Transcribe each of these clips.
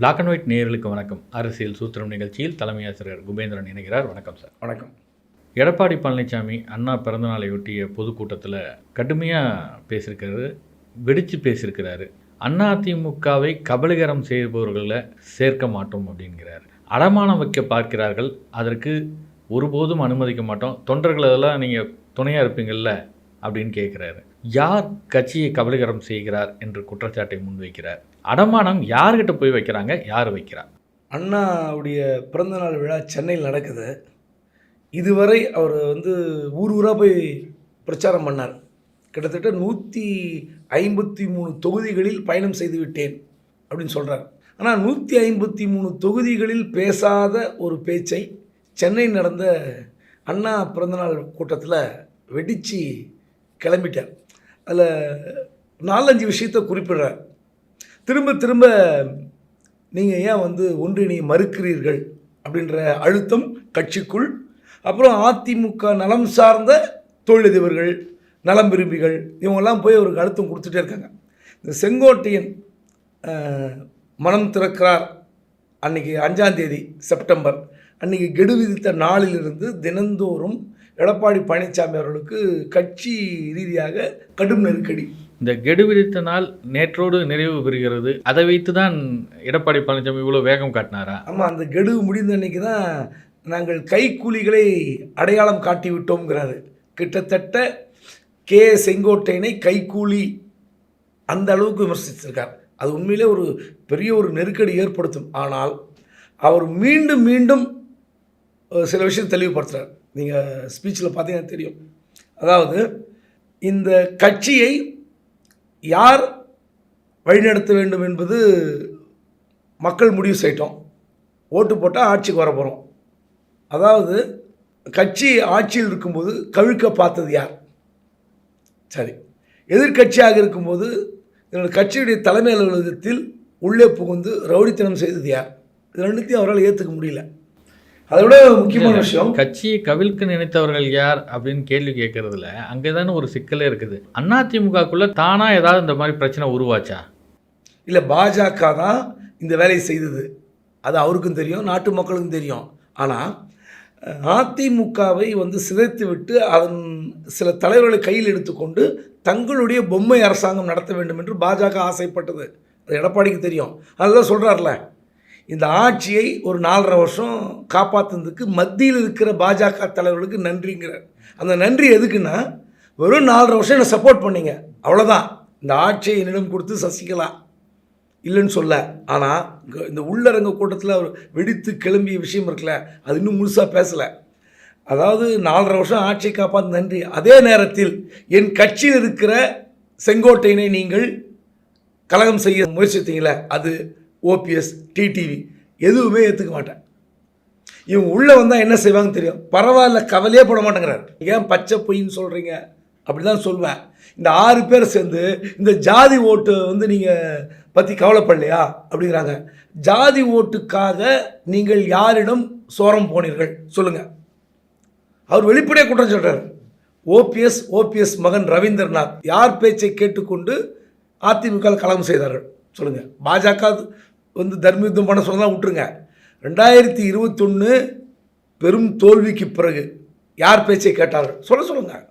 Black and white நேயர்களுக்கு வணக்கம். அரசியல் சூத்திரம் நிகழ்ச்சியில் தலைமை ஆசிரியர் குபேந்திரன் இணைகிறார். வணக்கம் சார். வணக்கம். எடப்பாடி பழனிசாமி அண்ணா பிறந்தநாளையொட்டிய பொதுக்கூட்டத்தில் கடுமையாக பேசியிருக்காரு வெடித்து பேசியிருக்கிறாரு. அதிமுகவை கபலீகரம் செய்பவர்களை சேர்க்க மாட்டோம் அப்படிங்கிறார். அடமானம் வைக்க பார்க்கிறார்கள். அதற்கு ஒருபோதும் அனுமதிக்க மாட்டோம். தொண்டர்கள் அதெல்லாம் நீங்கள் துணையாக இருப்பீங்கள்ல அப்படின்னு கேட்குறாரு. யார் கட்சியை கபலீகரம் செய்கிறார் என்று குற்றச்சாட்டை முன்வைக்கிறார்? அடமானம் யார்கிட்ட போய் வைக்கிறாங்க? யார் வைக்கிறார் அண்ணாவுடைய பிறந்தநாள் விழா சென்னையில் நடக்குது. இதுவரை அவர் வந்து ஊர் ஊராக போய் பிரச்சாரம் பண்ணார். கிட்டத்தட்ட நூற்றி ஐம்பத்தி மூணு தொகுதிகளில் பயணம் செய்து விட்டேன் அப்படின்னு சொல்கிறார் ஆனால் நூற்றி ஐம்பத்தி மூணு தொகுதிகளில் பேசாத ஒரு பேச்சை சென்னை நடந்த அண்ணா பிறந்தநாள் கூட்டத்தில் வெடித்து கிளம்பிட்டார். அதில் நாலஞ்சு விஷயத்தை குறிப்பிடுறார். திரும்ப திரும்ப நீங்கள் ஏன் வந்து ஒன்றிணைய மறுக்கிறீர்கள் அப்படின்ற அழுத்தம் கட்சிக்குள் அப்புறம் அதிமுக நலம் சார்ந்த தொழிலதிபர்கள் நலம் விரும்பிகள் இவங்கெல்லாம் போய் அவருக்கு அழுத்தம் கொடுத்துட்டே இருக்காங்க. இந்த செங்கோட்டையன் மனம் திறக்கிறார் அன்னைக்கு அஞ்சாந்தேதி செப்டம்பர். அன்றைக்கி கெடு விதித்த நாளிலிருந்து தினந்தோறும் எடப்பாடி பழனிசாமி அவர்களுக்கு கட்சி ரீதியாக கடும் நெருக்கடி. இந்த கெடு விதித்த நாள் நேற்றோடு நிறைவு பெறுகிறது. அதை வைத்து தான் எடப்பாடி பழனிசாமி இவ்வளோ வேகம் காட்டினாரா? ஆமாம் அந்த கெடு முடிந்த அன்னைக்கு தான் நாங்கள் கைக்கூலிகளை அடையாளம் காட்டி விட்டோங்கிறாரு கிட்டத்தட்ட கே செங்கோட்டையனை கைக்கூலி அந்த அளவுக்கு விமர்சித்திருக்கார் அது உண்மையிலே ஒரு பெரிய ஒரு நெருக்கடி ஏற்படுத்தும். ஆனால் அவர் மீண்டும் மீண்டும் சில விஷயம் தெளிவுபடுத்துகிறார் நீங்கள் ஸ்பீச்சில் பார்த்தீங்கன்னா தெரியும். அதாவது இந்த கட்சியை யார் வழிநடத்த வேண்டும் என்பது மக்கள் முடிவு செய்யட்டும். ஓட்டு போட்டால் ஆட்சிக்கு வர போகிறோம் அதாவது கட்சி ஆட்சியில் இருக்கும்போது கவிழ்க்க பார்த்தது யார்? சரி. எதிர்க்கட்சியாக இருக்கும்போது என்னோட கட்சியுடைய தலைமை அலுவலகத்தில் உள்ளே புகுந்து ரவுடித்தனம் செய்தது யார்? இது ரெண்டுத்தையும் அவரால் ஏற்றுக்க முடியல. அதை விட முக்கியமான விஷயம். கட்சியை கவிழ்க்க நினைத்தவர்கள் யார் அப்படின்னு கேள்வி கேட்கறதுல அங்கே தானே ஒரு சிக்கலே இருக்குது. அதிமுகக்குள்ள தானா ஏதாவது இந்த மாதிரி பிரச்சனை உருவாச்சா? இல்லை பாஜக தான் இந்த வேலையை செய்தது. அது அவருக்கும் தெரியும் நாட்டு மக்களுக்கும் தெரியும். ஆனால் அதிமுகவை வந்து சிதைத்து விட்டு அதன் சில தலைவர்களை கையில் எடுத்துக்கொண்டு தங்களுடைய பொம்மை அரசாங்கம் நடத்த வேண்டும் என்று பாஜக ஆசைப்பட்டது. அது எடப்பாடிக்கு தெரியும். அதுதான் சொல்கிறார்ல இந்த ஆட்சியை ஒரு நாலரை வருஷம் காப்பாற்றுனதுக்கு மத்தியில் இருக்கிற பாஜக தலைவர்களுக்கு நன்றிங்கிறார். அந்த நன்றி எதுக்குன்னா வெறும் நாலரை வருஷம் என்னை சப்போர்ட் பண்ணீங்க. அவ்வளோதான் இந்த ஆட்சியை என்னிடம் கொடுத்து சசிகலா இல்லைன்னு சொல்ல. ஆனால் இந்த உள்ளரங்க கூட்டத்தில் அவர் வெடித்து கிளம்பிய விஷயம் இருக்குல்ல அது இன்னும் முழுசாக பேசலை. அதாவது நாலரை வருஷம் ஆட்சியை காப்பாற்ற நன்றி. அதே நேரத்தில் என் கட்சியில் இருக்கிற செங்கோட்டையினை நீங்கள் கலகம் செய்ய முயற்சித்தீங்களே அது ஓபிஎஸ் டிடிவி எதுவுமே ஏற்றுக்க மாட்டேன். இவங்க உள்ளே வந்தால் என்ன செய்வாங்க தெரியும். பரவாயில்ல கவலையே போட மாட்டேங்கிறார். ஏன் பச்சை பொய்ன்னு சொல்கிறீங்க அப்படி தான் சொல்வேன். இந்த ஆறு பேர் சேர்ந்து இந்த ஜாதி ஓட்டு வந்து நீங்கள் பற்றி கவலைப்படலையா? அப்படிங்கிறாங்க. ஜாதி ஓட்டுக்காக நீங்கள் யாரிடம் சோரம் போனீர்கள்? சொல்லுங்கள் அவர் வெளிப்படையாக குற்றம் சொல்கிறார் ஓபிஎஸ் ஓபிஎஸ் மகன் ரவீந்திரநாத் யார் பேச்சை கேட்டுக்கொண்டு அதிமுக கலகம் செய்தார்கள்? சொல்லுங்கள் பாஜக வந்து தர்ம யுத்தம் பண்ண சொன்னதான் விட்டுருங்க. ரெண்டாயிரத்தி இருபத்தொன்று பெரும் தோல்விக்கு பிறகு யார் பேச்சை கேட்டார்கள்? சொல்ல சொல்லுங்க.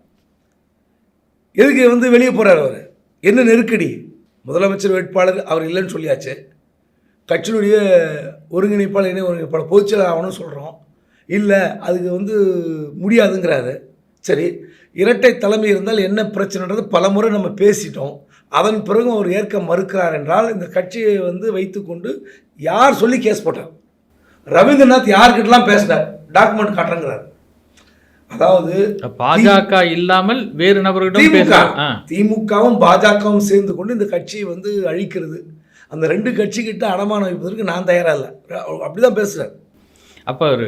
எதுக்கு வந்து வெளியே போகிறார் அவர்? என்ன நெருக்கடி? முதலமைச்சர் வேட்பாளர் அவர் இல்லைன்னு சொல்லியாச்சு. கட்சியினுடைய ஒருங்கிணைப்பாளர் இணை ஒருங்கிணைப்பாளர் பொதுச்செயலாளர் ஆகணும்னு சொல்கிறோம் இல்லை அதுக்கு வந்து முடியாதுங்கிறாரு. சரி இரட்டை தலைமை இருந்தால் என்ன பிரச்சனைன்றது பலமுறை நம்ம பேசிட்டோம். அதன் பிறகும் அவர் ஏற்க மறுக்கிறார் என்றால் இந்த கட்சியை வந்து வைத்துக்கொண்டு யார் சொல்லி கேஸ் போட்டார்? ரவீந்திரநாத் யார்கிட்டலாம் பேசினார்? டாக்குமெண்ட் காட்டுறங்கிறார். அதாவது பாஜக இல்லாமல் வேறு நபர்களிடம் திமுக. திமுகவும் பாஜகவும் சேர்ந்து கொண்டு இந்த கட்சியை வந்து அழிக்கிறது. அந்த ரெண்டு கட்சிக்கிட்ட அடமானம் வைப்பதற்கு நான் தயாரா இல்லை. அப்படிதான் பேசுறாரு. அப்போ ஒரு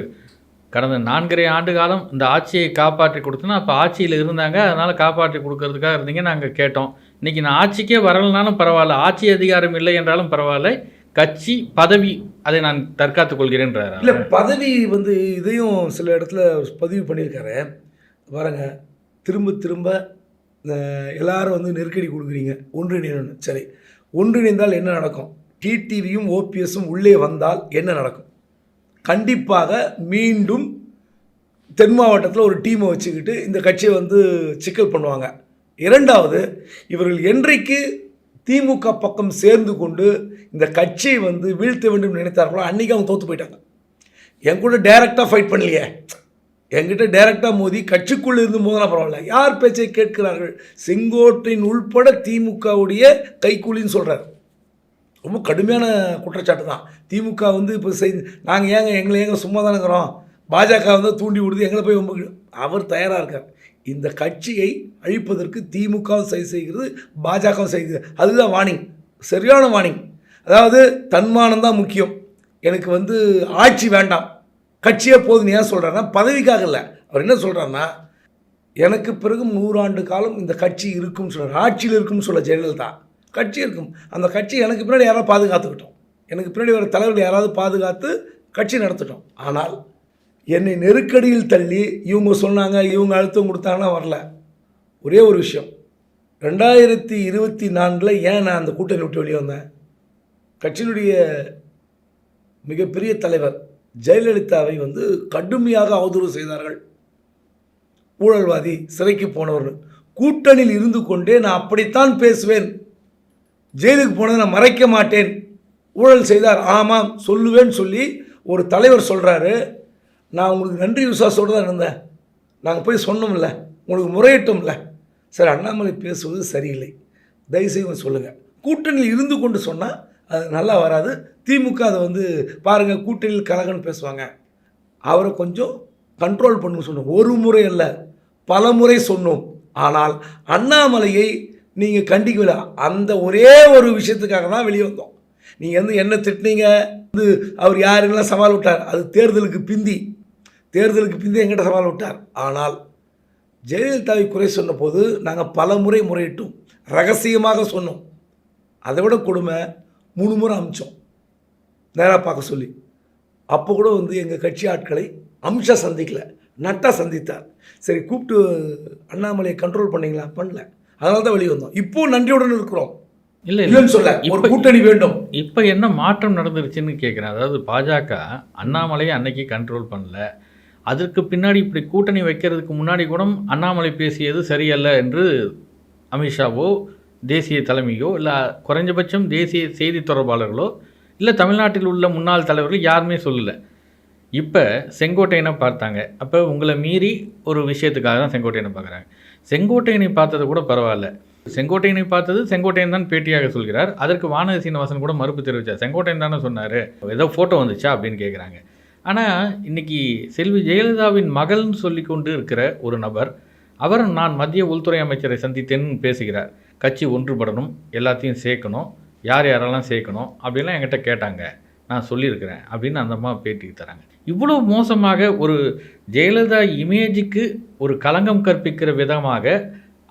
கடந்த நான்கரை ஆண்டு காலம் இந்த ஆட்சியை காப்பாற்றி கொடுத்தோன்னா அப்போ ஆட்சியில் இருந்தாங்க அதனால் காப்பாற்றி கொடுக்கறதுக்காக இருந்தீங்க நாங்கள் கேட்டோம். இன்றைக்கி நான் ஆட்சிக்கே வரலனாலும் பரவாயில்ல. ஆட்சி அதிகாரம் இல்லை என்றாலும் பரவாயில்ல. கட்சி பதவி அதை நான் தற்காத்துக் கொள்கிறேன்றார்? இல்லை பதவி வந்து இதையும் சில இடத்துல பதிவு பண்ணியிருக்காரு. பாருங்க திரும்ப திரும்ப எல்லாரும் வந்து நெருக்கடி கொடுக்குறீங்க. ஒன்றிணையணும்னு. சரி. ஒன்றிணைந்தால் என்ன நடக்கும்? டிடிவியும் ஓபிஎஸும் உள்ளே வந்தால் என்ன நடக்கும்? கண்டிப்பாக மீண்டும் தென் மாவட்டத்தில் ஒரு டீமை வச்சுக்கிட்டு இந்த கட்சியை வந்து சிக்கல் பண்ணுவாங்க. இரண்டாவது இவர்கள் என்றைக்கு திமுக பக்கம் சேர்ந்து கொண்டு இந்த கட்சியை வந்து வீழ்த்த வேண்டும் நினைத்தார்களோ அன்றைக்கி அவங்க தோற்று போயிட்டாங்க. என் கூட டைரெக்டாக ஃபைட் பண்ணலையே. என்கிட்ட டைரெக்டாக மோதி கட்சிக்குள்ளே இருந்து மோதினா பரவாயில்ல. யார் பேச்சை கேட்கிறார்கள்? செங்கோட்டையின் உள்பட திமுகவுடைய கைக்கூலின்னு சொல்கிறார் ரொம்ப கடுமையான குற்றச்சாட்டு தான். திமுக வந்து இப்போ செய் நாங்கள் ஏங்க எங்களை ஏங்க சும்மா தானுங்கிறோம் பாஜக வந்து தூண்டி விடுது எங்களை போய் ரொம்ப அவர் தயாராக இருக்கார். இந்த கட்சியை அழிப்பதற்கு திமுகவும் சரி செய்கிறது பாஜகவும் செய்கிறது. அதுதான் வார்னிங் சரியான வார்னிங் அதாவது தன்மானம் தான் முக்கியம். எனக்கு வந்து ஆட்சி வேண்டாம். கட்சியே போதுன்னு ஏன் சொல்கிறாருன்னா பதவிக்காக இல்லை. அவர் என்ன சொல்கிறாருன்னா எனக்கு பிறகு நூறாண்டு காலம் இந்த கட்சி இருக்கும்னு சொல்கிறார் ஆட்சியில் இருக்கும்னு சொல்ல ஜெயலலிதா. கட்சி இருக்கும். அந்த கட்சி எனக்கு பின்னாடி யாராவது பாதுகாத்துக்கிட்டோம். எனக்கு பின்னாடி வர தலைவர்கள் யாராவது பாதுகாத்து கட்சி நடத்திட்டோம். ஆனால் என்னை நெருக்கடியில் தள்ளி இவங்க சொன்னாங்க இவங்க அழுத்தம் கொடுத்தாங்கன்னா வரல. ஒரே ஒரு விஷயம். ரெண்டாயிரத்தி இருபத்தி நான்கில் ஏன் நான் அந்த கூட்டணி விட்டு வெளியே வந்தேன்? கட்சியினுடைய மிகப்பெரிய தலைவர் ஜெயலலிதாவை வந்து கடுமையாக அவதூறு செய்தார்கள். ஊழல்வாதி சிறைக்கு போனவர்கள். கூட்டணியில் இருந்து கொண்டே நான் அப்படித்தான் பேசுவேன். ஜெயிலுக்கு போனதை நான் மறைக்க மாட்டேன். ஊழல் செய்தார். ஆமாம் சொல்லுவேன்னு சொல்லி ஒரு தலைவர் சொல்கிறாரு நான் உங்களுக்கு நன்றி விசுவாசத்தோடு தான் இருந்தேன். நாங்கள் போய் சொன்னோம்ல உங்களுக்கு முறையிட்டோம்ல. சார் அண்ணாமலை பேசுவது சரியில்லை. தயவுசெய்து சொல்லுங்கள் கூட்டணியில் இருந்து கொண்டு சொன்னால் அது நல்லா வராது. திமுக அதை வந்து பாருங்கள் கூட்டணியில் கலகன்னு பேசுவாங்க. அவரை கொஞ்சம் கண்ட்ரோல் பண்ணுங்க சொன்னோம். ஒரு முறை அல்ல பல முறை சொன்னோம். ஆனால் அண்ணாமலையை நீங்கள் கண்டிக்கல அந்த ஒரே ஒரு விஷயத்துக்காக தான் வெளியே வந்தோம். நீங்கள் வந்து என்ன திட்டினீங்க வந்து அவர் யாருங்கெல்லாம் சவால் விட்டார். அது தேர்தலுக்கு பிந்தி. தேர்தலுக்கு பிந்தி எங்கிட்ட சவால் விட்டார். ஆனால் ஜெயலலிதாவை குறை சொன்னபோது நாங்கள் பல முறை முறையிட்டோம். ரகசியமாக சொன்னோம். அதை விட கொடுமை மூணு முறை அமிச்சோம். நேராக பார்க்க சொல்லி. அப்போ கூட வந்து எங்கள் கட்சி ஆட்களை அம்சா சந்திக்கல. நட்டா சந்தித்தார். சரி கூப்பிட்டு அண்ணாமலையை கண்ட்ரோல் பண்ணீங்களா? பண்ணல. அதனால தான் வெளியே வந்தோம். இப்போ நன்றியுடன் இருக்கிறோம். இல்லை இல்லைன்னு சொல்ல ஒரு கூட்டணி வேண்டும். இப்போ என்ன மாற்றம் நடந்துருச்சுன்னு கேட்குறேன் அதாவது பாஜக அண்ணாமலையை அன்னைக்கு கண்ட்ரோல் பண்ணல. அதற்கு பின்னாடி இப்படி கூட்டணி வைக்கிறதுக்கு முன்னாடி கூட அண்ணாமலை பேசியது சரியல்ல என்று அமித்ஷாவோ தேசிய தலைமையோ இல்லை குறைஞ்சபட்சம் தேசிய செய்தி தொடர்பாளர்களோ இல்லை தமிழ்நாட்டில் உள்ள முன்னாள் தலைவர்கள் யாருமே சொல்லலை. இப்போ செங்கோட்டையனை பார்த்தாங்க. அப்போ உங்களை மீறி ஒரு விஷயத்துக்காக தான் செங்கோட்டையனை பார்க்குறாங்க. செங்கோட்டையனை பார்த்தது கூட பரவாயில்ல. செங்கோட்டையனை பார்த்தது செங்கோட்டையன் தான் பேட்டியாக சொல்கிறார். அதற்கு வானதி சீனிவாசன் கூட மறுப்பு தெரிவித்தார் செங்கோட்டையன் தானே சொன்னார். ஏதோ ஃபோட்டோ வந்துச்சா அப்படின்னு கேட்குறாங்க ஆனால் இன்னைக்கு செல்வி ஜெயலலிதாவின் மகள்னு சொல்லி கொண்டு இருக்கிற ஒரு நபர் அவர் நான் மத்திய உள்துறை அமைச்சரை சந்தித்தேன்னு பேசுகிறார். கட்சி ஒன்றுபடணும் எல்லாத்தையும் சேர்க்கணும் யார் யாரெல்லாம் சேர்க்கணும் அப்படின்லாம் என்கிட்ட கேட்டாங்க. நான் சொல்லியிருக்கிறேன் அப்படின்னு அந்த அம்மா பேட்டி தராங்க. இவ்வளோ மோசமாக ஒரு ஜெயலலிதா இமேஜுக்கு ஒரு களங்கம் கற்பிக்கிற விதமாக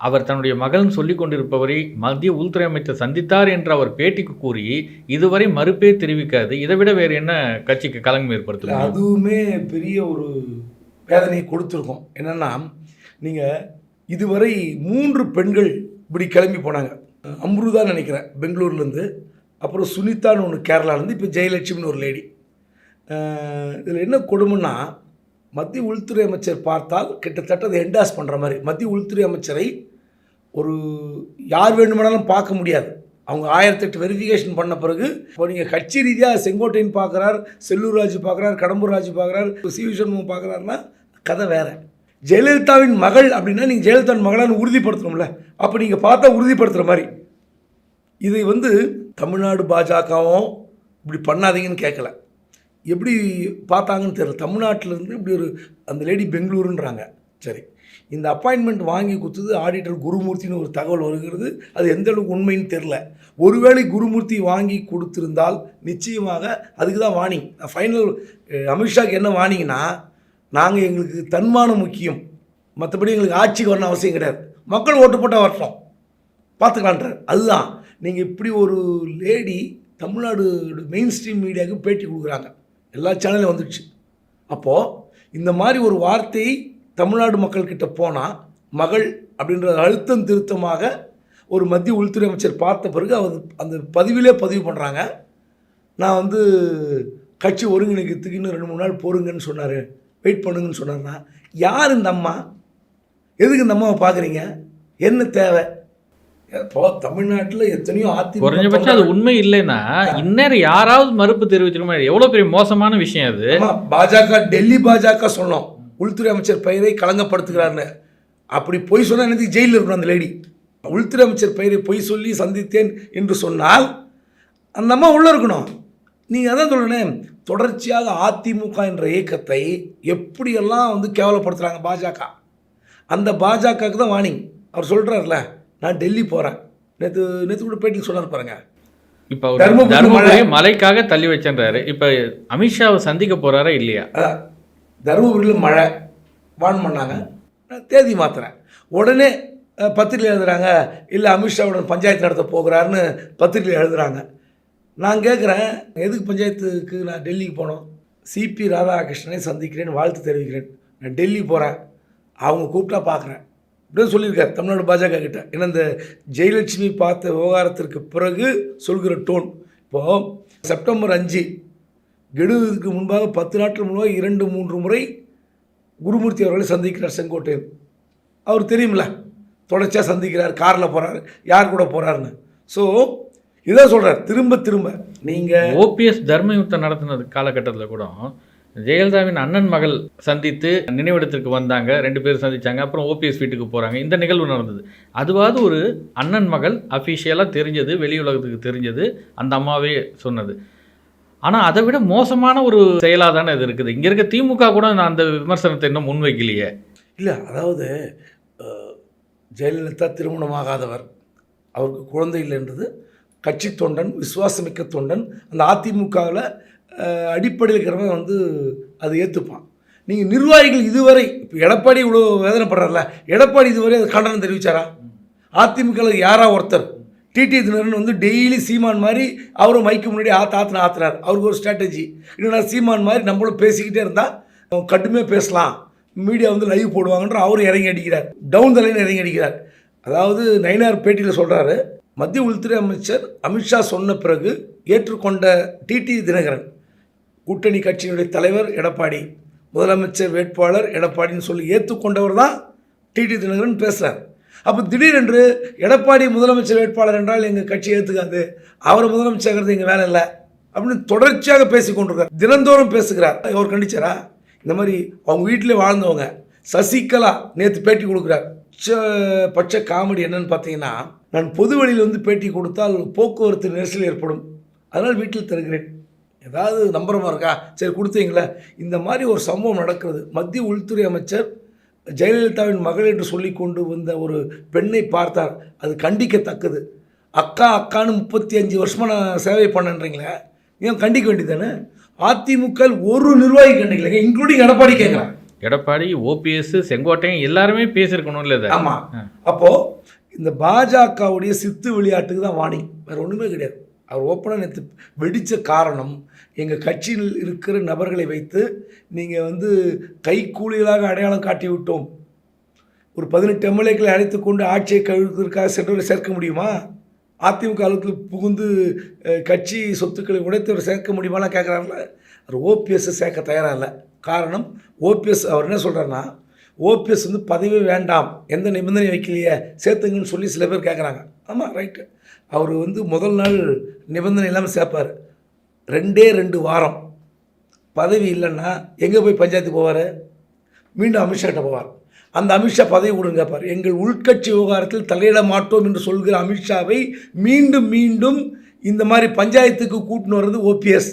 அவர் தன்னுடைய மகன் சொல்லிக் கொண்டிருப்பவரை மத்திய உள்துறை அமைச்சர் சந்தித்தார் என்று அவர் பேட்டிக்கு கூறி இதுவரை மறுப்பே தெரிவிக்காது. இதை விட வேறு என்ன கட்சிக்கு கலங்கம் ஏற்படுத்தல அதுவுமே பெரிய ஒரு வேதனையை கொடுத்துருக்கோம். என்னென்னா நீங்கள் இதுவரை மூன்று பெண்கள் இப்படி கிளம்பி போனாங்க. அம்ருதான் நினைக்கிறேன் பெங்களூர்லேருந்து. அப்புறம் சுனிதான்னு ஒன்று கேரளாலேருந்து இப்போ ஜெயலட்சுமின்னு ஒரு லேடி இதில் என்ன கொடுமைன்னா மத்திய உள்துறை அமைச்சர் பார்த்தால் கிட்டத்தட்ட அதை என்டாஸ் பண்ணுற மாதிரி மத்திய உள்துறை அமைச்சரை ஒரு யார் வேண்டுமானாலும் பார்க்க முடியாது. அவங்க ஆயிரத்தெட்டு வெரிஃபிகேஷன் பண்ண பிறகு இப்போ நீங்கள் கட்சி ரீதியாக செங்கோட்டையன் பார்க்குறார் செல்லூர் ராஜு பார்க்குறார் கடம்பூர் ராஜு பார்க்குறார் சி வி சண்முகம் பார்க்குறாருன்னா கதை வேறு. ஜெயலலிதாவின் மகள் அப்படின்னா நீங்கள் ஜெயலலிதாவின் மகளான்னு உறுதிப்படுத்தணும்ல. அப்போ நீங்கள் பார்த்தா உறுதிப்படுத்துகிற மாதிரி. இதை வந்து தமிழ்நாடு பாஜகவும் இப்படி பண்ணாதீங்கன்னு கேட்கல. எப்படி பார்த்தாங்கன்னு தெரியல. தமிழ்நாட்டிலேருந்து இப்படி ஒரு அந்த லேடி பெங்களூருன்றாங்க. சரி. இந்த அப்பாயின்மெண்ட் வாங்கி கொடுத்தது ஆடிட்டர் குருமூர்த்தின்னு ஒரு தகவல் வருகிறது. அது எந்த அளவுக்கு உண்மைன்னு தெரில ஒருவேளை குருமூர்த்தி வாங்கி கொடுத்திருந்தால் நிச்சயமாக அதுக்கு தான் வாணிங் ஃபைனல் அமித்ஷாக்கு என்ன வாணிங்கன்னா நாங்கள் எங்களுக்கு தன்மானம் முக்கியம். மற்றபடி எங்களுக்கு ஆட்சிக்கு வரணும் அவசியம் கிடையாது. மக்கள் ஓட்டு போட்டால் வரட்டும். பார்த்துக்கலான்றார். அதுதான். நீங்கள் இப்படி ஒரு லேடி தமிழ்நாடு மெயின் ஸ்ட்ரீம் மீடியாவுக்கு பேட்டி கொடுக்குறாங்க. எல்லா சேனலும் வந்துடுச்சு. அப்போது இந்த மாதிரி ஒரு வார்த்தையை தமிழ்நாடு மக்கள்கிட்ட போனால் மகள் அப்படின்ற அழுத்தம் திருத்தமாக ஒரு மத்திய உள்துறை அமைச்சர் பார்த்த பிறகு அவர் அந்த பதிவிலே பதிவு பண்ணுறாங்க நான் வந்து கட்சி ஒருங்கிணைக்கிறதுக்கு இன்னும் ரெண்டு மூணு நாள் பொறுங்கன்னு சொன்னார். வெயிட் பண்ணுங்கன்னு சொன்னார்னா யார் இந்த அம்மா? எதுக்கு இந்த அம்மாவை பார்க்குறீங்க? என்ன தேவை? இப்போ தமிழ்நாட்டில் எத்தனையோ அதிமுக குறைஞ்சபட்சம் அது உண்மை இல்லைன்னா இந்நேரம் யாராவது மறுப்பு தெரிவிச்சிருக்கமா எவ்வளோ பெரிய மோசமான விஷயம் அது. பாஜக டெல்லி பாஜக சொன்னோம். உள்துறை அமைச்சர் பெயரை களங்கப்படுத்துகிறார்னு. அப்படி பொய் சொன்னா எனக்கு ஜெயிலில் இருக்கணும் அந்த லேடி உள்துறை அமைச்சர் பெயரை பொய் சொல்லி சந்தித்தேன் என்று சொன்னால் அந்த அம்மா உள்ளே இருக்கணும். நீங்கள் அதான் சொல்லணும் தொடர்ச்சியாக அதிமுக என்ற இயக்கத்தை எப்படியெல்லாம் வந்து கேவலப்படுத்துகிறாங்க பாஜக? அந்த பாஜகவுக்கு தான் வார்னிங் அவர் சொல்கிறார்ல நான் டெல்லி போகிறேன் நேற்று நேற்று கூட பேட்டியில் சொன்னார் பாருங்க. இப்போ தர்மபுரி மலைக்காக தள்ளி வச்சேன்றாரு. இப்போ அமித்ஷாவை சந்திக்க போறாரா இல்லையா? தருமபுரியில் மழை. வான் பண்ணாங்க. நான் தேதி மாற்றுறேன் உடனே பத்திரிகை எழுதுகிறாங்க இல்லை அமித்ஷாவுடன் பஞ்சாயத்து நடத்த போகிறாருன்னு பத்திரிகை எழுதுகிறாங்க நான் கேட்குறேன் எதுக்கு பஞ்சாயத்துக்கு நான் டெல்லிக்கு போனோம்? சிபி ராதாகிருஷ்ணனை சந்திக்கிறேன் வாழ்த்து தெரிவிக்கிறேன். நான் டெல்லி போகிறேன் அவங்க கூப்பிட்டா பார்க்குறேன் இப்படின்னு சொல்லியிருக்காரு தமிழ்நாடு பாஜக கிட்ட. ஏன்னா இந்த ஜெயலட்சுமி பார்த்த விவகாரத்திற்கு பிறகு சொல்கிற டோன். இப்போது செப்டம்பர் அஞ்சு கெடுவதற்கு முன்பாக பத்து நாட்கள் முன்பாக இரண்டு மூன்று முறை குருமூர்த்தி அவர்களை சந்திக்கிறார் செங்கோட்டையன். அவர் தெரியுமில்ல தொடர்ச்சியாக சந்திக்கிறார் காரில் போகிறார் யார் கூட போகிறாருன்னு ஸோ இதான் சொல்கிறார் திரும்ப திரும்ப. நீங்கள் ஓபிஎஸ் தர்ம யுத்தம் நடத்தினது காலகட்டத்தில் கூட ஜெயலலிதாவின் அண்ணன் மகள் சந்தித்து நினைவிடத்திற்கு வந்தாங்க ரெண்டு பேரும் சந்தித்தாங்க அப்புறம் ஓபிஎஸ் வீட்டுக்கு போகிறாங்க இந்த நிகழ்வு நடந்தது. அதுவாவது ஒரு அண்ணன் மகள் அஃபிஷியலாக தெரிஞ்சது வெளி உலகத்துக்கு தெரிஞ்சது அந்த அம்மாவே சொன்னது. ஆனால் அதை விட மோசமான ஒரு செயலாக தானே இது இருக்குது. இங்கே இருக்க திமுக கூட நான் அந்த விமர்சனத்தை இன்னும் முன்வைக்கலையே. இல்லை அதாவது ஜெயலலிதா திருமணமாகாதவர் அவருக்கு குழந்தை இல்லைன்றது கட்சி தொண்டன் விசுவாசமிக்க தொண்டன் அந்த அதிமுகவில் அடிப்படையில் இருக்கிறவன் வந்து அதை ஏற்றுப்பான் நீங்கள் நிர்வாகிகள் இதுவரை இப்போ எடப்பாடி இவ்வளோ வேதனைப்படுறாருல எடப்பாடி இதுவரை அது கண்டனம் தெரிவித்தாரா அதிமுகவில் யாரா ஒருத்தர்? டிடி தினரன் வந்து டெய்லி சீமான் மாதிரி அவரும் மைக்கு முன்னாடி ஆத்து ஆத்தனை ஆத்துறாரு. அவருக்கு ஒரு ஸ்ட்ராட்டஜி இல்லைனா சீமான் மாதிரி நம்மளும் பேசிக்கிட்டே இருந்தால் கடுமையாக பேசலாம். மீடியா வந்து லைவ் போடுவாங்கன்ற அவரும் இறங்கி அடிக்கிறார். டவுன் தலைன்னு இறங்கி அடிக்கிறார். அதாவது நயினார் பேட்டியில் சொல்கிறாரு மத்திய உள்துறை அமைச்சர் அமித்ஷா சொன்ன பிறகு ஏற்றுக்கொண்ட டிடி தினகரன் கூட்டணி கட்சியினுடைய தலைவர் எடப்பாடி முதலமைச்சர் வேட்பாளர் எடப்பாடின்னு சொல்லி ஏற்றுக்கொண்டவர் தான் டிடி தினகரன் பேசுகிறார் அப்போ திடீரென்று எடப்பாடி முதலமைச்சர் வேட்பாளர் என்றால் எங்கள் கட்சி ஏற்றுக்காது அவர் முதலமைச்சர் எங்கள் வேலை இல்லை. அப்படின்னு தொடர்ச்சியாக பேசி கொண்டிருக்கார். தினந்தோறும் பேசுகிறார். அவர் கண்டிச்சாரா? இந்த மாதிரி அவங்க வீட்டிலே வாழ்ந்தவங்க. சசிகலா நேற்று பேட்டி கொடுக்குறார். உச்ச பட்ச காமெடி என்னன்னு பார்த்தீங்கன்னா நான் பொது வழியில் வந்து பேட்டி கொடுத்தால் போக்குவரத்து நெரிசல் ஏற்படும். அதனால் வீட்டில் தருகிறேன். ஏதாவது நம்புறமா இருக்கா? சரி கொடுத்தீங்களா. இந்த மாதிரி ஒரு சம்பவம் நடக்கிறது. மத்திய உள்துறை அமைச்சர் ஜெயலலிதாவின் மகள் என்று சொல்லி கொண்டு வந்த ஒரு பெண்ணை பார்த்தார் அது கண்டிக்கத்தக்கது. அக்கா அக்கான்னு முப்பத்தி அஞ்சு வருஷமாக நான் சேவை பண்ணன்றீங்களே ஏன் கண்டிக்க வேண்டியதானே அதிமுக ஒரு நிர்வாகி கண்டிக்கலைங்க இன்க்ளூடிங் எடப்பாடி கேட்குறேன் எடப்பாடி ஓபிஎஸ் செங்கோட்டையன் எல்லாருமே பேசியிருக்கணும் இல்லை ஆமாம் அப்போது இந்த பாஜகவுடைய சித்து விளையாட்டுக்கு தான் வாணி. வேறு ஒன்றுமே கிடையாது. அவர் ஓப்பனாக நேற்று வெடித்த காரணம் எங்கள் கட்சியில் இருக்கிற நபர்களை வைத்து நீங்கள் வந்து கைக்கூலிகளாக அடையாளம் காட்டிவிட்டோம் ஒரு பதினெட்டு எம்எல்ஏக்களை அழைத்து கொண்டு ஆட்சியை கழுவுவதற்காக சென்றவரை சேர்க்க முடியுமா? அதிமுக அலுவலகத்தில் புகுந்து கட்சி சொத்துக்களை உடைத்தவர் சேர்க்க முடியுமாலாம் கேட்குறாருல அவர் ஓபிஎஸ்ஸை சேர்க்க தயாராக இல்லை. காரணம் ஓபிஎஸ் அவர் என்ன சொல்கிறாருன்னா ஓபிஎஸ் வந்து பதவி வேண்டாம் எந்த நிபந்தனை வைக்கலையே சேர்த்துங்கன்னு சொல்லி சில பேர் கேட்குறாங்க ஆமாம் ரைட்டு அவர் வந்து முதல் நாள் நிபந்தனை இல்லாமல் சேர்ப்பார். ரெண்டே ரெண்டு வாரம். பதவி இல்லைன்னா எங்கே போய் பஞ்சாயத்து போவார்? மீண்டும் அமித்ஷாட்ட போவார். அந்த அமித்ஷா பதவி கொடுங்க பார். எங்கள் உள்கட்சி விவகாரத்தில் தலையிட மாட்டோம் என்று சொல்கிற அமித்ஷாவை மீண்டும் மீண்டும் இந்த மாதிரி பஞ்சாயத்துக்கு கூட்டின்னு வர்றது ஓபிஎஸ்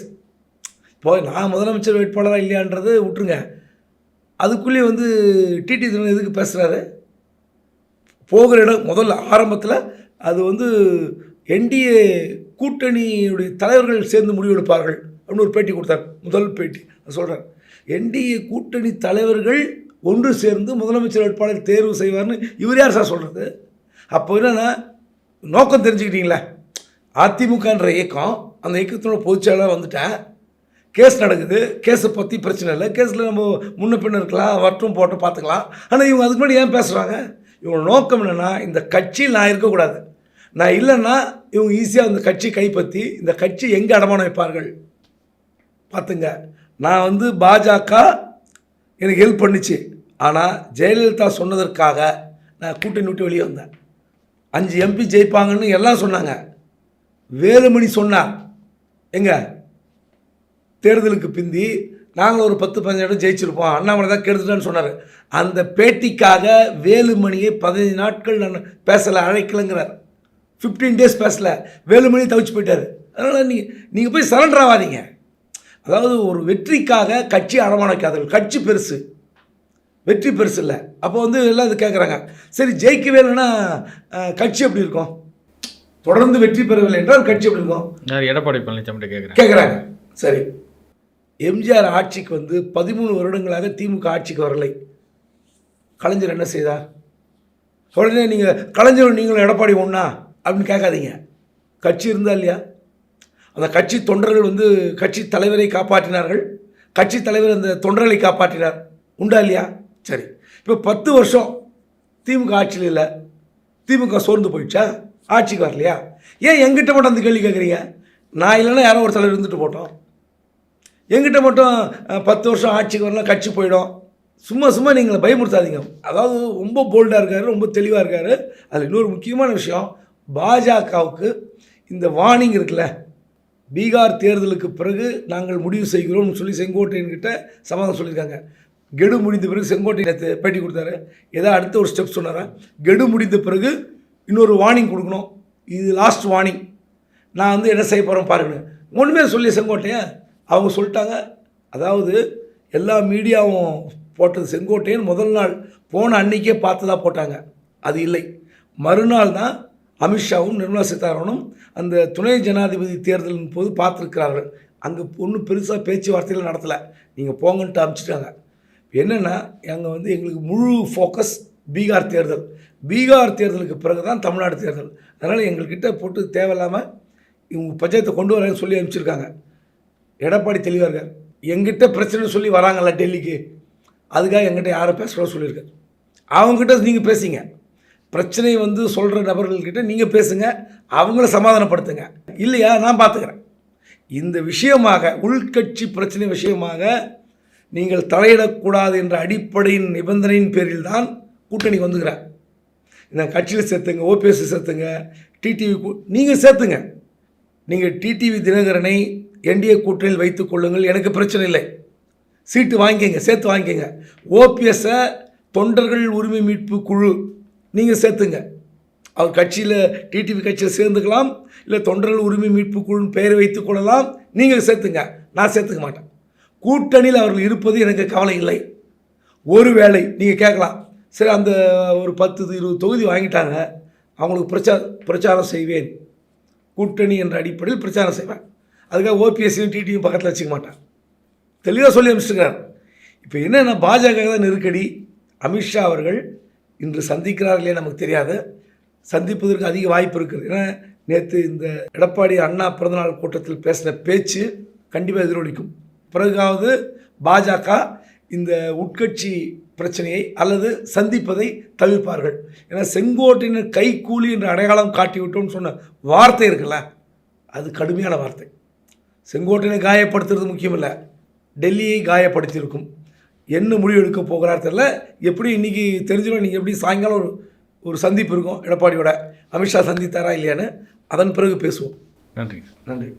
இப்போ நான் முதலமைச்சர் வேட்பாளராக இல்லையான்றது விட்டுருங்க. அதுக்குள்ளேயே வந்து டிடி தினம் எதுக்கு பேசுகிறாரு போகிற இடம் முதல்ல ஆரம்பத்தில் அது வந்து என்டிஏ கூட்டணியுடைய தலைவர்கள் சேர்ந்து முடிவெடுப்பார்கள். அப்படின்னு ஒரு பேட்டி கொடுத்தார். முதல் பேட்டி. சொல்கிறார் என்டிஏ கூட்டணி தலைவர்கள் ஒன்று சேர்ந்து முதலமைச்சர் வேட்பாளர் தேர்வு செய்வார்னு இவர் யார் சார் சொல்கிறது அப்போ என்னென்னா நோக்கம் தெரிஞ்சுக்கிட்டீங்களா. அதிமுகன்ற இயக்கம் அந்த இயக்கத்தோட பொதுச்செயலாக வந்துட்டேன் கேஸ் நடக்குது. கேஸை பற்றி பிரச்சனை இல்லை. கேஸில் நம்ம முன்ன பின்ன இருக்கலாம் வட்டும் போட்டு பார்த்துக்கலாம். ஆனால் இவங்க அதுக்கு முன்னாடி ஏன் பேசுகிறாங்க இவங்க நோக்கம் என்னென்னா இந்த கட்சியில் நான் இருக்கக்கூடாது. நான் இல்லைன்னா இவங்க ஈஸியாக இந்த கட்சி கைப்பற்றி இந்த கட்சி எங்கே அடமானம் வைப்பார்கள்? பார்த்துங்க. நான் வந்து பாஜக எனக்கு ஹெல்ப் பண்ணுச்சு. ஆனால் ஜெயலலிதா சொன்னதற்காக நான் கூட்டணி விட்டு வெளியே வந்தேன். அஞ்சு எம்பி ஜெயிப்பாங்கன்னு எல்லாம் சொன்னாங்க. வேலுமணி சொன்னார். எங்க? தேர்தலுக்கு பிந்தி நாங்கள் ஒரு பத்து பதினஞ்சு இடம் ஜெயிச்சிருப்போம். அண்ணாமலை தான் கெடுத்துட்டேன்னு சொன்னார். அந்த பேட்டிக்காக வேலுமணியை பதினஞ்சு நாட்கள் நான் பேசலை அழைக்கலைங்கிறார். ஃபிஃப்டீன் டேஸ் பேசல வேலுமணி தவிச்சு போயிட்டார். அதனால் நீங்கள் நீங்கள் போய் சரண்டர் ஆகாதீங்க. அதாவது ஒரு வெற்றிக்காக கட்சி அடமான வைக்காதீர்கள். கட்சி பெருசு. வெற்றி பெருசு இல்லை. அப்போ வந்து எல்லாம் இது கேட்குறாங்க சரி ஜெயிக்கவே இல்லைன்னா கட்சி எப்படி இருக்கும்? தொடர்ந்து வெற்றி பெறவில்லை என்றால் கட்சி எப்படி இருக்கும்? எடப்பாடி கேட்குறேன் கேட்குறாங்க சரி. எம்ஜிஆர் ஆட்சிக்கு வந்து பதிமூணு வருடங்களாக திமுக ஆட்சிக்கு வரலை. கலைஞர் என்ன செய்தார்? உடனே நீங்கள் கலைஞர் நீங்களும் எடப்பாடி ஒன்றா அப்படின்னு கேட்காதீங்க. கட்சி இருந்தா இல்லையா? அந்த கட்சி தொண்டர்கள் வந்து கட்சி தலைவரை காப்பாற்றினார்கள். கட்சி தலைவர் அந்த தொண்டர்களை காப்பாற்றினார். உண்டா இல்லையா? சரி. இப்போ பத்து வருஷம் திமுக ஆட்சியில் இல்லை. திமுக சோர்ந்து போயிடுச்சா? ஆட்சிக்கு வரலையா? ஏன் எங்கிட்ட மட்டும் அந்த கேள்வி கேட்குறீங்க? நான் இல்லைன்னா யாரோ ஒரு தலைவர் இருந்துட்டு போட்டோம். எங்கிட்ட மட்டும் பத்து வருஷம் ஆட்சிக்கு வரலாம் கட்சி போயிடும். சும்மா சும்மா நீங்களை பயமுறுத்தாதீங்க. அதாவது ரொம்ப போல்டாக இருக்காரு ரொம்ப தெளிவாக இருக்காரு. அதில் இன்னொரு முக்கியமான விஷயம் பாஜகவுக்கு இந்த வார்னிங் இருக்குல்ல? பீகார் தேர்தலுக்கு பிறகு நாங்கள் முடிவு செய்கிறோம்னு சொல்லி செங்கோட்டையன்கிட்ட சமாதானம் சொல்லியிருக்காங்க. கெடு முடிந்த பிறகு செங்கோட்டை நேற்று பேட்டி கொடுத்தாரு. ஏதோ அடுத்த ஒரு ஸ்டெப் சொன்னாரா? கெடு முடிந்த பிறகு இன்னொரு வார்னிங் கொடுக்கணும். இது லாஸ்ட் வார்னிங். நான் வந்து என்ன செய்ய போகிறேன் பாருங்க. ஒன்றுமே சொல்லி செங்கோட்டையன். அவங்க சொல்லிட்டாங்க. அதாவது எல்லா மீடியாவும் போட்டது செங்கோட்டையன். முதல் நாள் போன அன்னைக்கே பார்த்ததா போட்டாங்க. அது இல்லை. மறுநாள் தான் அமித்ஷாவும் நிர்மலா சீதாராமனும் அந்த துணை ஜனாதிபதி தேர்தலின் போது பார்த்துருக்கிறார்கள். அங்கே ஒன்றும் பெருசாக பேச்சுவார்த்தைகள் நடத்தலை. நீங்கள் போங்கன்ட்டு அனுப்பிச்சிட்டாங்க என்னென்னா அங்கே வந்து எங்களுக்கு முழு ஃபோக்கஸ் பீகார் தேர்தல். பீகார் தேர்தலுக்கு பிறகு தான் தமிழ்நாடு தேர்தல். அதனால் எங்கள்கிட்ட போட்டு தேவையில்லாமல் இவங்க பஞ்சாயத்தை கொண்டு வரேன்னு சொல்லி அனுப்பிச்சிருக்காங்க. எடப்பாடி தெளிவாக இருக்கார். எங்கிட்ட பிரச்சனை சொல்லி வராங்கல்ல டெல்லிக்கு. அதுக்காக எங்கிட்ட யாரும் பேசுகிறோம் சொல்லியிருக்காரு. அவங்ககிட்ட நீங்கள் பேசிங்க. பிரச்சனை வந்து சொல்கிற நபர்கள்கிட்ட நீங்கள் பேசுங்க அவங்கள சமாதானப்படுத்துங்க. இல்லையா? நான் பார்த்துக்கிறேன் இந்த விஷயமாக உள்கட்சி பிரச்சனை விஷயமாக நீங்கள் தலையிடக்கூடாது என்ற அடிப்படையின் நிபந்தனையின் பேரில் தான் கூட்டணி வந்துக்கிறேன். இந்த கட்சியில் சேர்த்துங்க ஓபிஎஸ் சேர்த்துங்க டிடிவி நீங்கள் சேர்த்துங்க. நீங்கள் டிடிவி தினகரனை என்டிஏ கூட்டணியில் வைத்துக் கொள்ளுங்கள். எனக்கு பிரச்சனை இல்லை. சீட்டு வாங்கிக்கங்க சேர்த்து வாங்கிக்கங்க. ஓபிஎஸ்ஸை தொண்டர்கள் உரிமை மீட்பு குழு நீங்கள் சேர்த்துங்க. அவர் கட்சியில் டிடிவி கட்சியில் சேர்ந்துக்கலாம் இல்லை தொண்டர்கள் உரிமை மீட்பு குழுன்னு பெயரை வைத்துக் கொள்ளலாம் நீங்கள் சேர்த்துங்க. நான் சேர்த்துக்க மாட்டேன். கூட்டணியில் அவர்கள் இருப்பது எனக்கு கவலை இல்லை. ஒருவேளை நீங்கள் கேட்கலாம் சரி அந்த ஒரு பத்து இருபது தொகுதி வாங்கிட்டாங்க அவங்களுக்கு பிரச்சார பிரச்சாரம் செய்வேன். கூட்டணி என்ற அடிப்படையில் பிரச்சாரம் செய்வேன். அதுக்காக ஓபிஎஸ்சியும் டிடியும் பக்கத்தில் வச்சுக்க மாட்டேன். தெளிவாக சொல்லி அனுப்பிச்சிருக்கிறார் இப்போ என்னென்னா பாஜக தான் நெருக்கடி. அமித்ஷா அவர்கள் இன்று சந்திக்கிறார்களே நமக்கு தெரியாது சந்திப்பதற்கு அதிக வாய்ப்பு இருக்குது ஏன்னா நேற்று இந்த எடப்பாடி அண்ணா பிறந்தநாள் கூட்டத்தில் பேசின பேச்சு கண்டிப்பாக எதிரொலிக்கும். பிறகாவது பாஜக இந்த உட்கட்சி பிரச்சனையை அல்லது சந்திப்பதை தவிர்ப்பார்கள். ஏன்னா செங்கோட்டினர் கைக்கூலி என்ற அடையாளம் காட்டிவிட்டோம்னு சொன்ன வார்த்தை இருக்குல்ல அது கடுமையான வார்த்தை. செங்கோட்டினை காயப்படுத்துறது முக்கியமில்லை டெல்லியை காயப்படுத்தியிருக்கும். என்ன முடிவு எடுக்க போகிறார் தெரியல. எப்படி இன்றைக்கி தெரிஞ்சிடும் நீங்கள் எப்படி சாயங்காலம் ஒரு ஒரு சந்திப்பு இருக்கும் எடப்பாடியோட. அமித்ஷா சந்தித்தாரா இல்லையான்னு அதன் பிறகு பேசுவோம். நன்றி. நன்றி.